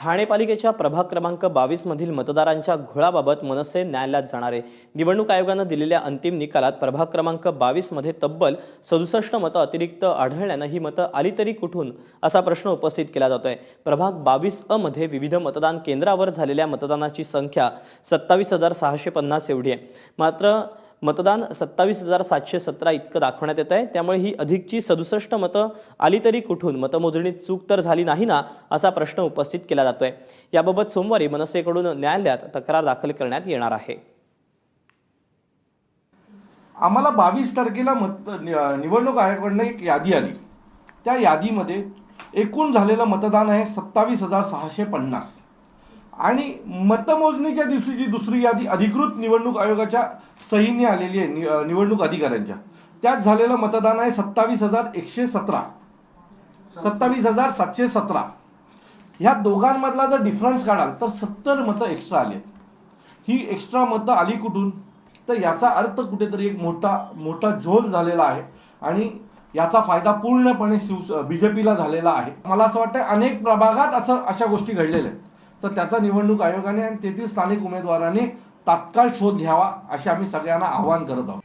ठाणे पालिकेच्या प्रभाग क्रमांक बावीसमधील मतदारांच्या घोळाबाबत मनसे न्यायालयात जाणार आहे. निवडणूक आयोगानं दिलेल्या अंतिम निकालात प्रभाग क्रमांक बावीसमध्ये तब्बल सदुसष्ट मतं अतिरिक्त आढळल्यानं ही मतं आली तरी कुठून? असा प्रश्न उपस्थित केला जातोय. प्रभाग बावीस अ मध्ये विविध मतदान केंद्रावर झालेल्या मतदानाची संख्या सत्तावीस हजार सहाशे पन्नास एवढी आहे. मात्र मतदान सत्तावीस हजार सातशे सतरा इतकं दाखवण्यात येत आहे. त्यामुळे ही अधिकची सदुसष्ट मतं आली तरी कुठून? मतमोजणीत चूक तर झाली नाही ना असा प्रश्न उपस्थित केला जातोय. याबाबत सोमवारी मनसेकडून न्यायालयात तक्रार दाखल करण्यात येणार आहे. आम्हाला बावीस तारखेला मत नि- निवडणूक आयोगाकडनं एक यादी आली. त्या यादीमध्ये एकूण झालेलं मतदान आहे सत्तावीस हजार सहाशे पन्नास. आणि मतमोजणीच्या दिवशी जी दुसरी यादी अधिकृत निवडणूक आयोगाच्या सहीने आलेली आहे नि- निवडणूक अधिकाऱ्यांच्या. त्यात झालेलं मतदान आहे सत्तावीस हजार एकशे सतरा. सत्तावीस हजार सातशे सतरा. ह्या दोघांमधला जर डिफरन्स काढाल तर सत्तर मतं एक्स्ट्रा आली ही एक्स्ट्रा मतं आली कुठून? तर याचा अर्थ कुठेतरी एक मोठा मोठा झोल झालेला आहे आणि याचा फायदा पूर्णपणे शिव बीजेपीला झालेला आहे. मला असं वाटतं अनेक प्रभागात असं अशा गोष्टी घडलेल्या आहेत. तर त्याचा निवडणूक आयोगाने आणि तेथील स्थानिक उमेदवारांनी तात्काळ शोध घ्यावा असे आम्ही सगळ्यांना आवाहन करत आहोत.